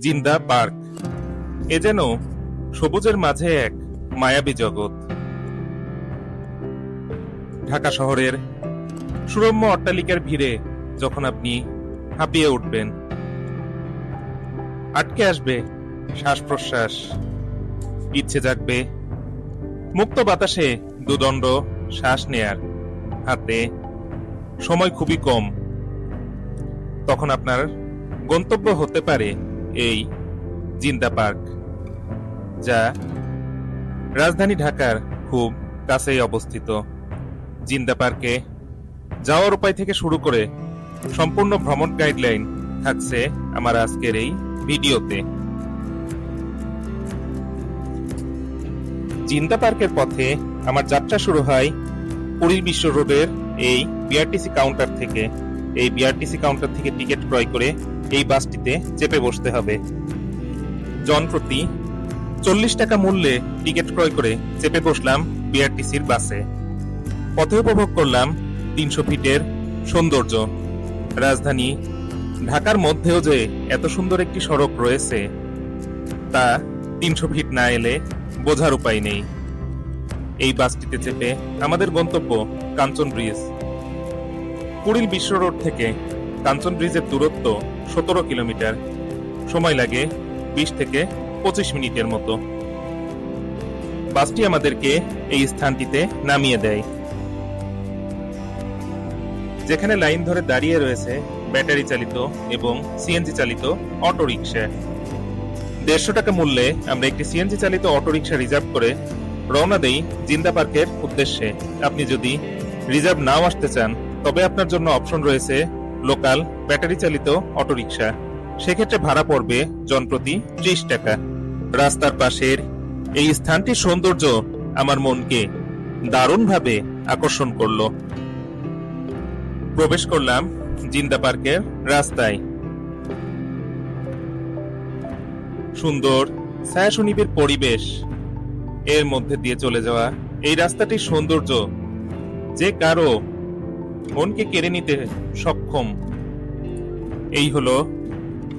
জিন্দা পার্ক। এ যেন সবুজের মাঝে এক মায়াবী জগৎ। ঢাকা শহরের সুরম্য অট্টালিকার ভিড়ে যখন আপনি হাঁপিয়ে উঠবেন, আটকে আসবে শ্বাস প্রশ্বাস ইচ্ছে জাগবে, মুক্ত বাতাসে দুদণ্ড শ্বাস নেয়ার হাতে সময় খুবই কম। তখন আপনার গন্তব্য হতে পারে এই জিন্দা পার্ক, যা রাজধানী ঢাকার খুব কাছেই অবস্থিত। জিন্দা পার্কে যাওয়ার উপায় থেকে শুরু করে সম্পূর্ণ ভ্রমণ গাইডলাইন থাকছে আমার আজকের এই ভিডিওতে। জিন্দা পার্কের পথে আমার যাত্রা শুরু হয় পুরীর বিশ্ব রোডের এই বিআরটিসি কাউন্টার থেকে। এই বিআরটিসি কাউন্টার থেকে টিকিট ক্রয় করে এই বাসটিতে চেপে বসতে হবে। জনপ্রতি চল্লিশ টাকা মূল্যে টিকিট ক্রয় করে চেপে বসলাম বিআরটিসির বাসে। পথে উপভোগ করলাম তিনশো ফিটের সৌন্দর্য। রাজধানী ঢাকার মধ্যেও যে এত সুন্দর একটি সড়ক রয়েছে, তা তিনশো ফিট না এলে বোঝার উপায় নেই। এই বাসটিতে চেপে আমাদের গন্তব্য কাঞ্চন ব্রিজ। কুড়িল বিশ্ব রোড থেকে কাঞ্চন ব্রিজের দূরত্ব সতেরো কিলোমিটার। সময় লাগে বিশ থেকে পঁচিশ মিনিটের মতো। বাসটি আমাদেরকে এই স্থানটিতে নামিয়ে দেয়। যেখানে লাইন ধরে দাঁড়িয়ে রয়েছে ব্যাটারি চালিত এবং সিএনজি চালিত অটো রিক্সা দেড়শো টাকা মূল্যে আমরা একটি সিএনজি চালিত অটো রিক্সা রিজার্ভ করে রওনা দেই জিন্দা পার্কের উদ্দেশ্যে। আপনি যদি রিজার্ভ নাও আসতে চান, তবে আপনার জন্য অপশন রয়েছে লোকাল ব্যাটারি চালিত অটো রিক্সা সেক্ষেত্রে ভাড়া পড়বে জনপ্রতি ত্রিশ টাকা। রাস্তার পাশের এই স্থানটির সৌন্দর্য আমার মনকে দারুণভাবে আকর্ষণ করল। প্রবেশ করলাম জিন্দা পার্কের রাস্তায়। সুন্দর ছায়াশনিবের পরিবেশ এর মধ্যে দিয়ে চলে যাওয়া এই রাস্তাটির সৌন্দর্য যে কারও মনকে কেড়ে নিতে সক্ষম। এই হলো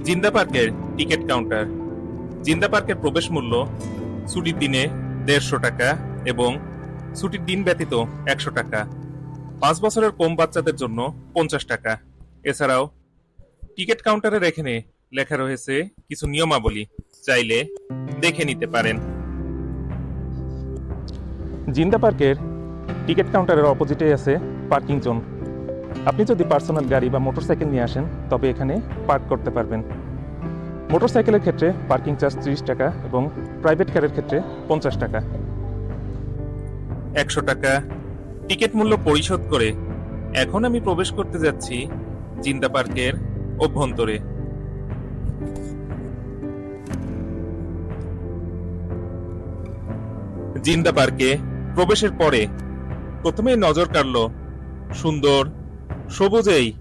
জিন্দা পার্কের টিকিট কাউন্টার। জিন্দা পার্কের প্রবেশ মূল্য ছুটির দিনে দেড়শো টাকা এবং ছুটির দিন ব্যতীত একশো টাকা। পাঁচ বছরের কম বাচ্চাদের জন্য পঞ্চাশ টাকা। এছাড়াও টিকিট কাউন্টারের এখানে লেখা রয়েছে কিছু নিয়মাবলী। চাইলে দেখে নিতে পারেন। জিন্দা পার্কের টিকিট কাউন্টারের অপোজিটে আছে পার্কিং জোন আপনি যদি পার্সোনাল গাড়ি বা মোটরসাইকেল নিয়ে আসেন, তবে এখানে পার্ক করতে পারবেন। মোটরসাইকেলের ক্ষেত্রে পার্কিং চার্জ ত্রিশ টাকা এবং প্রাইভেট কারের ক্ষেত্রে পঞ্চাশ টাকা। একশো টাকা। টিকিট মূল্য পরিশোধ করে এখন আমি প্রবেশ করতে যাচ্ছি জিন্দা পার্কের অভ্যন্তরে। জিন্দা পার্কে প্রবেশের পরে প্রথমে নজর কাড়ল সুন্দর সবুজেই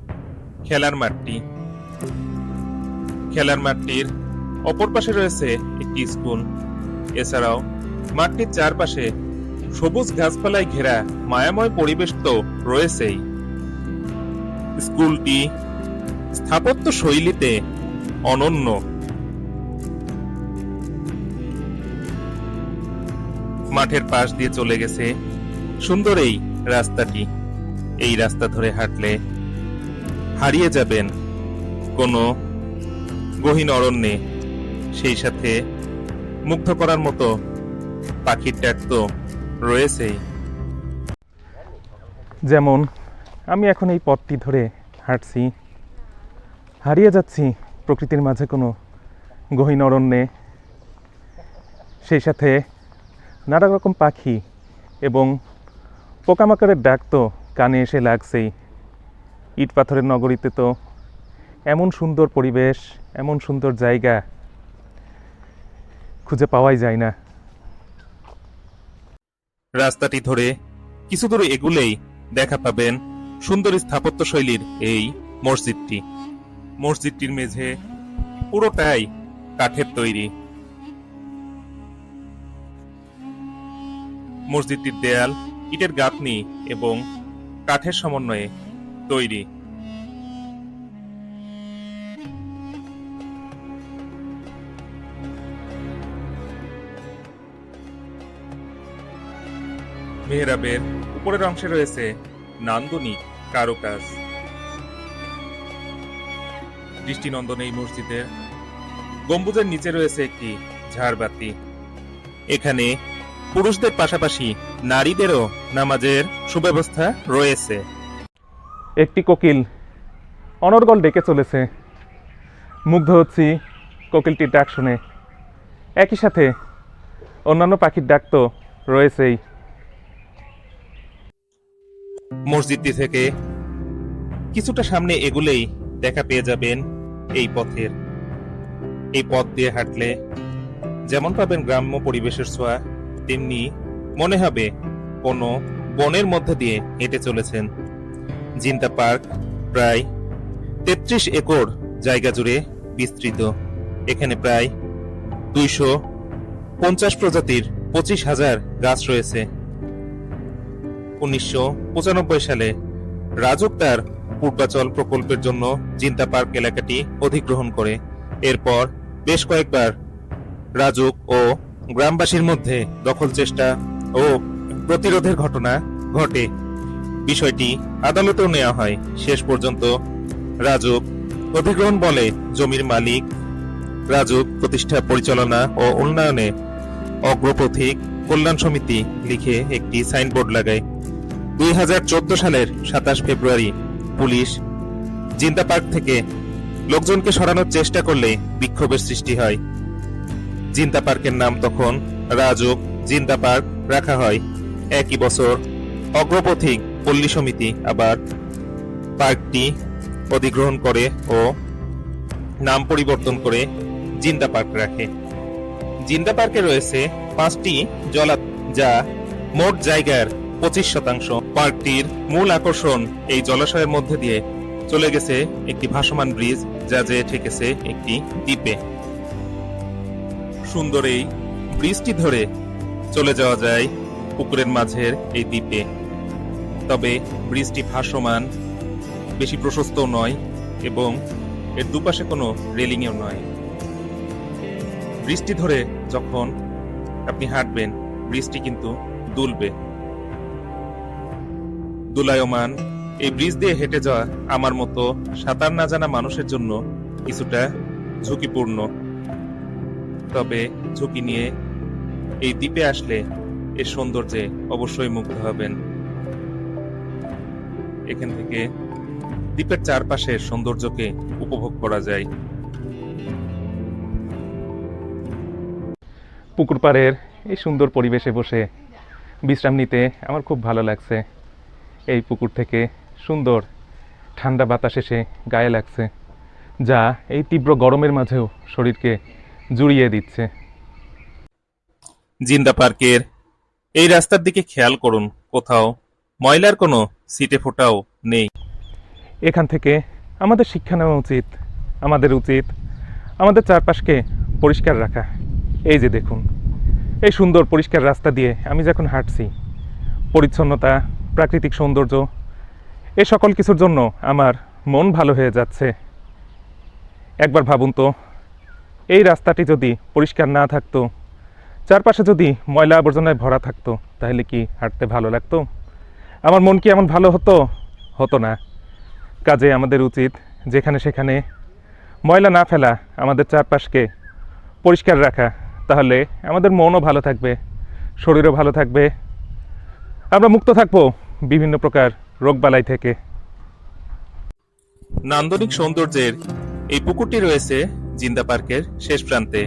খেলার মাঠটি। খেলার মাঠটির অপর পাশে রয়েছে একটি স্কুল। এছাড়াও মাঠটির চারপাশে সবুজ গাছপালায় ঘেরা মায়াময় পরিবেশ তো রয়েছেই। স্কুলটি স্থাপত্য শৈলীতে অনন্য। মাঠের পাশ দিয়ে চলে গেছে সুন্দর এই রাস্তাটি। এই রাস্তা ধরে হাঁটলে হারিয়ে যাবেন কোনো গহীন অরণ্যে, সেই সাথে মুগ্ধ করার মতো পাখির ডাক তো রয়েছেই। যেমন, আমি এখন এই পথটি ধরে হাঁটছি, হারিয়ে যাচ্ছি প্রকৃতির মাঝে কোনো গহীন অরণ্যে, সেই সাথে নানা রকম পাখি এবং পোকামাকড়ের ডাক তো কানে এসে লাগছেই। ইট পাথরের নগরীতে তো এমন সুন্দর পরিবেশ, এমন সুন্দর জায়গা খুঁজে পাওয়াই যায় না। রাস্তাটি ধরে কিছু দূর এগুলেই দেখা পাবেন সুন্দর স্থাপত্য শৈলীর এই মসজিদটি। মসজিদটির মেঝে পুরোটাই কাঠের তৈরি। মসজিদটির দেয়াল, ইটের গাঁথনি এবং কাঠের সমন্বয়ে তৈরি। মেহরাবের উপরের অংশে রয়েছে নান্দনিক কারুকাজ। দৃষ্টিনন্দন এই মসজিদের গম্বুজের নিচে রয়েছে একটি ঝাড়বাতি। এখানে পুরুষদের পাশাপাশি নারীদেরও নামাজের সুব্যবস্থা রয়েছে। একটি কোকিল অনর্গল ডেকে চলেছে। মুগ্ধ হচ্ছি কোকিলটির ডাক শুনে। একই সাথে অন্যান্য পাখির ডাক তো রয়েছেই। মসজিদটি থেকে কিছুটা সামনে এগুলেই দেখা পেয়ে যাবেন এই পথের। এই পথ দিয়ে হাঁটলে যেমন পাবেন গ্রাম্য পরিবেশের ছোঁয়া তেমনি মনে হবে কোনো বনের মধ্যে দিয়ে হেঁটে চলেছেন। জিন্তা পার্ক প্রায় তেত্রিশ একর জায়গা জুড়ে বিস্তৃত। এখানে প্রায় দুইশো পঞ্চাশ প্রজাতির পঁচিশ হাজার গাছ রয়েছে। উনিশশো পঁচানব্বই সালে রাজক তার পূর্বাচল প্রকল্পের জন্য জিন্তা পার্ক এলাকাটি অধিগ্রহণ করে। এরপর বেশ কয়েকবার রাজুক ও গ্রামবাসীর মধ্যে দখল চেষ্টা ও প্রতিরোধের ঘটনা ঘটে। বিষয়টি আদালতেও নেওয়া হয়। শেষ পর্যন্ত রাজুক অধিগ্রহণ বলে জমির মালিক, রাজুক প্রতিষ্ঠা পরিচালনা ও উন্নয়নে অগ্রপথিক কল্যাণ সমিতি লিখে একটি সাইনবোর্ড লাগায়। দুই হাজার চোদ্দ সালের সাতাশ ফেব্রুয়ারি পুলিশ জিন্দা পার্ক থেকে লোকজনকে সরানোর চেষ্টা করলে বিক্ষোভের সৃষ্টি হয়। জিন্দা পার্কের নাম তখন রাজুক জিন্দা পার্ক রাখা হয় একই বছর। অগ্রপথিক পল্লী সমিতি আবার পার্কটি অধিগ্রহণ করে ও নাম পরিবর্তন করে জিন্দা পার্ক রাখে। জিন্দা পার্কে রয়েছে পাঁচটি জলা যা মোট জায়গার পঁচিশ শতাংশ। পার্কটির মূল আকর্ষণ এই জলাশয়ের মধ্যে দিয়ে চলে গেছে একটি ভাসমান ব্রিজ, যা যে ঠেকেছে একটি দ্বীপে। সুন্দর এই ব্রিজটি ধরে চলে যাওয়া যায় পুকুরের মাঝের এই দ্বীপে। তবে ব্রিজটি ভাসমান, বেশি প্রশস্ত নয় এবং এর দুপাশে কোনো রেলিংও নয়। ব্রিজটি ধরে যখন আপনি হাঁটবেন ব্রিজটি কিন্তু দুলবে। দুলায়মান, এই ব্রিজ দিয়ে হেঁটে যাওয়া আমার মতো সাঁতার না জানা মানুষের জন্য কিছুটা ঝুঁকিপূর্ণ। তবে ঝুঁকি নিয়ে এই দ্বীপে আসলে এর সৌন্দর্যে অবশ্যই মুগ্ধ হবেন। এখান থেকে দ্বীপের চারপাশের সৌন্দর্যকে উপভোগ করা যায়। পুকুর পাড়ের এই সুন্দর পরিবেশে বসে বিশ্রাম নিতে আমার খুব ভালো লাগছে। এই পুকুর থেকে সুন্দর ঠান্ডা বাতাস এসে গায়ে লাগছে, যা এই তীব্র গরমের মাঝেও শরীরকে জুড়িয়ে দিচ্ছে। জিন্দা পার্কের এই রাস্তার দিকে খেয়াল করুন কোথাও ময়লার কোনো সিটে ফোটাও নেই। এখান থেকে আমাদের শিক্ষা নেওয়া উচিত আমাদের উচিত আমাদের চারপাশকে পরিষ্কার রাখা। এই যে দেখুন এই সুন্দর পরিষ্কার রাস্তা দিয়ে আমি যখন হাঁটছি পরিচ্ছন্নতা প্রাকৃতিক সৌন্দর্য এ সকল কিছুর জন্য আমার মন ভালো হয়ে যাচ্ছে। একবার ভাবুন তো এই রাস্তাটি যদি পরিষ্কার না থাকতো, চারপাশে যদি ময়লা আবর্জনায় ভরা থাকতো, তাহলে কি হাঁটতে ভালো লাগতো? আমার মন কি এমন ভালো হতো? হতো না। কাজে আমাদের উচিত যেখানে সেখানে ময়লা না ফেলা, আমাদের চারপাশকে পরিষ্কার রাখা। তাহলে আমাদের মনও ভালো থাকবে, শরীরও ভালো থাকবে। আমরা মুক্ত থাকব বিভিন্ন প্রকার রোগবালাই থেকে। নান্দনিক সৌন্দর্যের এই পুকুরটি রয়েছে জিন্দা পার্কের শেষ প্রান্তে।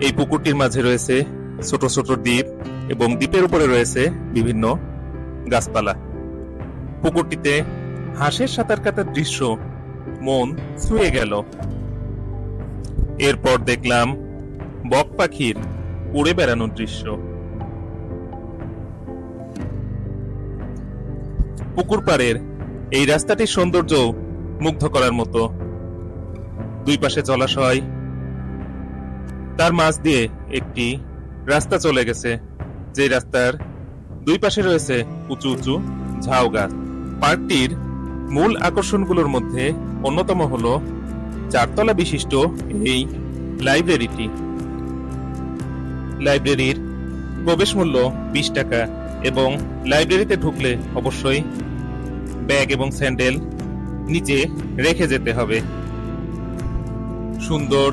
এই পুকুরটির মাঝে রয়েছে ছোট ছোট দ্বীপ এবং দ্বীপের উপরে রয়েছে বিভিন্ন গাছপালা। পুকুরটিতে হাঁসের সাঁতার কাটার দৃশ্য মন ছুঁয়ে গেল। এরপর দেখলাম বক পাখির উড়ে বেড়ানোর দৃশ্য। পুকুর পাড়ের এই রাস্তাটির সৌন্দর্য মুগ্ধ করার মতো দুই পাশে জলাশয়। তার মাঝ দিয়ে একটি রাস্তা চলে গেছে। যে রাস্তার দুই পাশে রয়েছে উঁচু উঁচু ঝাউ গাছ। পার্কটির মূল আকর্ষণগুলোর মধ্যে অন্যতম হল চারতলা বিশিষ্ট এই লাইব্রেরিটি। লাইব্রেরির প্রবেশ মূল্য বিশ টাকা এবং লাইব্রেরিতে ঢুকলে অবশ্যই ব্যাগ এবং স্যান্ডেল নিচে রেখে যেতে হবে। সুন্দর।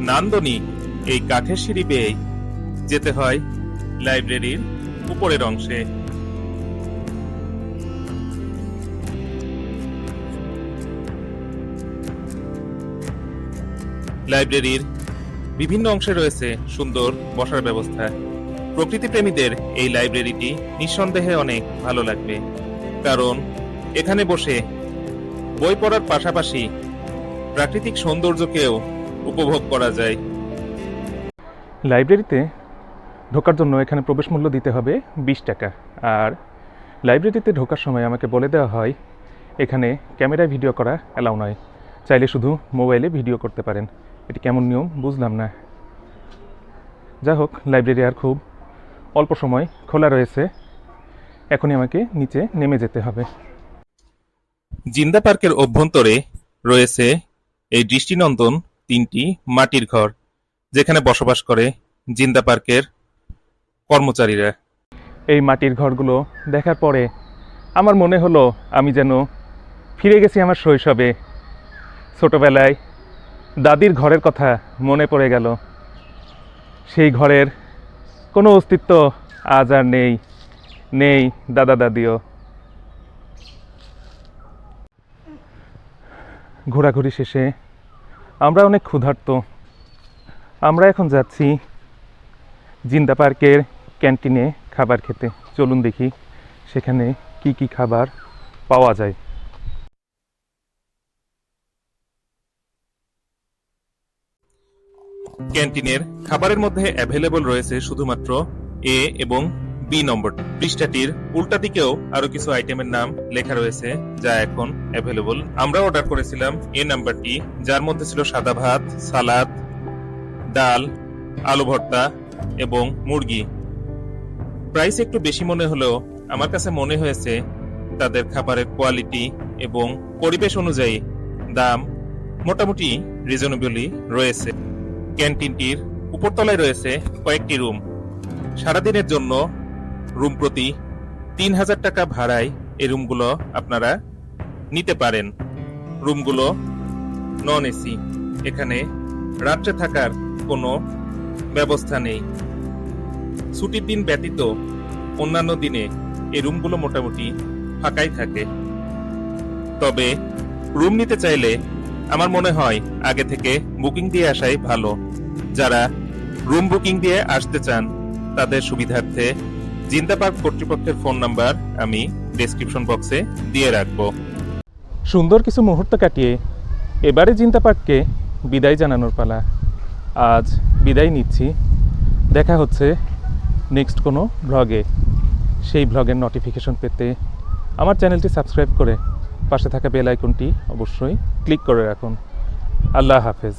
নান্দনিক এই কাঠের সিঁড়ি বেয়ে যেতে হয় লাইব্রেরির উপরের অংশে। লাইব্রেরির বিভিন্ন অংশে রয়েছে সুন্দর বসার ব্যবস্থা। প্রকৃতি প্রেমীদের এই লাইব্রেরিটি নিঃসন্দেহে অনেক ভালো লাগবে। কারণ এখানে বসে বই পড়ার পাশাপাশি প্রাকৃতিক সৌন্দর্যকেও উপভোগ করা যায়। লাইব্রেরিতে ঢোকার জন্য এখানে প্রবেশ মূল্য দিতে হবে বিশ টাকা। আর লাইব্রেরিতে ঢোকার সময় আমাকে বলে দেওয়া হয় এখানে ক্যামেরায় ভিডিও করা অ্যালাউ নয়। চাইলে শুধু মোবাইলে ভিডিও করতে পারেন। এটি কেমন নিয়ম বুঝলাম না। যা হোক লাইব্রেরি আর খুব অল্প সময় খোলা রয়েছে। এখনই আমাকে নিচে নেমে যেতে হবে। জিন্দা পার্কের অভ্যন্তরে রয়েছে এই দৃষ্টিনন্দন তিনটি মাটির ঘর, যেখানে বসবাস করে জিন্দা পার্কের কর্মচারীরা। এই মাটির ঘরগুলো দেখার পরে আমার মনে হলো আমি যেন ফিরে গেছি আমার শৈশবে। ছোটবেলায় দাদির ঘরের কথা মনে পড়ে গেল। সেই ঘরের কোনো অস্তিত্ব আজ আর নেই নেই দাদা দাদিও। ঘোরাঘুরি শেষে আমরা অনেক ক্ষুধার্ত। আমরা এখন যাচ্ছি জিন্দা পার্কের ক্যান্টিনে খাবার খেতে। চলুন দেখি সেখানে কি কি খাবার পাওয়া যায়। ক্যান্টিনের খাবারের মধ্যে অ্যাভেলেবল রয়েছে শুধুমাত্র এ এবং বি নম্বর। পৃষ্ঠাটির উল্টা দিকেও আরও কিছু আইটেমের নাম লেখা রয়েছে যা এখন অ্যাভেলেবল আমরা অর্ডার করেছিলাম এ নাম্বারটি, যার মধ্যে ছিল সাদা ভাত, সালাদ, ডাল, আলু ভর্তা এবং মুরগি। প্রাইস একটু বেশি মনে হলেও আমার কাছে মনে হয়েছে তাদের খাবারের কোয়ালিটি এবং পরিবেশ অনুযায়ী দাম মোটামুটি রিজনেবলি রয়েছে। ক্যান্টিনটির উপরতলায় রয়েছে কয়েকটি রুম সারাদিনের জন্য রুম প্রতি তিন হাজার টাকা ভাড়ায় এই রুমগুলো আপনারা নিতে পারেন। রুমগুলো নন এসি এখানে রাত্রে থাকার কোনো ব্যবস্থা নেই। ছুটির দিন ব্যতীত অন্যান্য দিনে এই রুমগুলো মোটামুটি ফাঁকাই থাকে। তবে রুম নিতে চাইলে আমার মনে হয় আগে থেকে বুকিং দিয়ে আসাই ভালো। যারা রুম বুকিং দিয়ে আসতে চান, তাদের সুবিধার্থে জিন্দা পার্ক কর্তৃপক্ষের ফোন নাম্বার আমি ডেসক্রিপশন বক্সে দিয়ে রাখব। সুন্দর কিছু মুহূর্ত কাটিয়ে এবারে চিন্তা পার্ককে বিদায় জানানোর পালা। আজ বিদায় নিচ্ছি। দেখা হচ্ছে নেক্সট কোনো ব্লগে সেই ব্লগের নোটিফিকেশন পেতে আমার চ্যানেলটি সাবস্ক্রাইব করে পাশে থাকা বেল আইকনটি অবশ্যই ক্লিক করে রাখুন। আল্লাহ হাফেজ।